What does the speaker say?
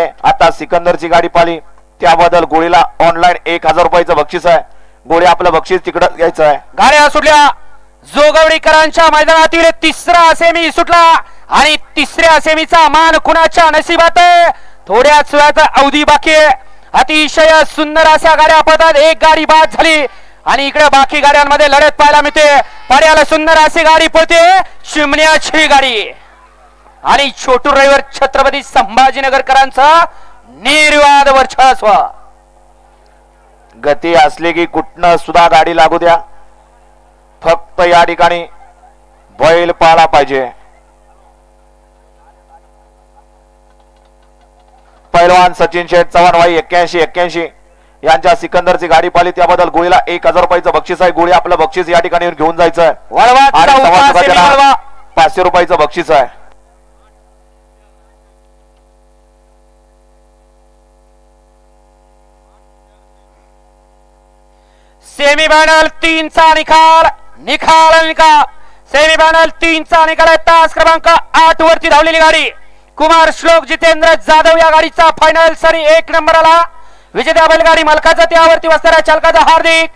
आता सिकंदरची गाडी पाली त्याबद्दल गोळीला ऑनलाईन एक हजार रुपयाचं बक्षीस आहे. गोळी आपलं बक्षीस तिकडं घ्यायचं आहे. गाड्या सुटल्या. जोगवडीकरांच्या मैदानातील तिसरा सेमी सुटला. आणि तिसऱ्या सेमीचा मान कुणाच्या नशिबात थोड्याच वेळाचा अवधी बाकी आहे. अतिशय सुंदर अशा गाड्या पडतात एक गाडी बाद झाली. आणि इकडे बाकी गाड्यांमध्ये लढत पाहायला मिळते. पर्याला सुंदर अशी गाडी पळते. शिमण्याची गाडी. आणि छोटू रविवर छत्रपती संभाजीनगरकरांचा निर्वाद वर्चस्व. गती असली की कुठनं सुद्धा गाडी लागू द्या. फक्त या ठिकाणी बैल पाला पाहिजे. पैलवान सचिन शेठ चव्हाण वाई एक्क्याऐंशी एक्क्याऐंशी यांच्या सिकंदरची गाडी पाली त्याबद्दल गोळीला एक हजार रुपयाचं बक्षीस आहे. गोळी आपलं बक्षीस या ठिकाणी घेऊन जायचं आहे पाचशे रुपयाचं बक्षीस आहे. सेमीफायनल तीनचा निकाल निकाल निकाल सेमीफायनल तीनचा निकाल आहे. तास क्रमांक आठ वरती धावलेली गाडी. कुमार श्लोक जितेंद्र जाधव या गाडीचा फायनल सरी एक नंबरला. विजेत्या बैलगाडी मालकाचा त्यावरती वसणाऱ्या चालकाचा हार्दिक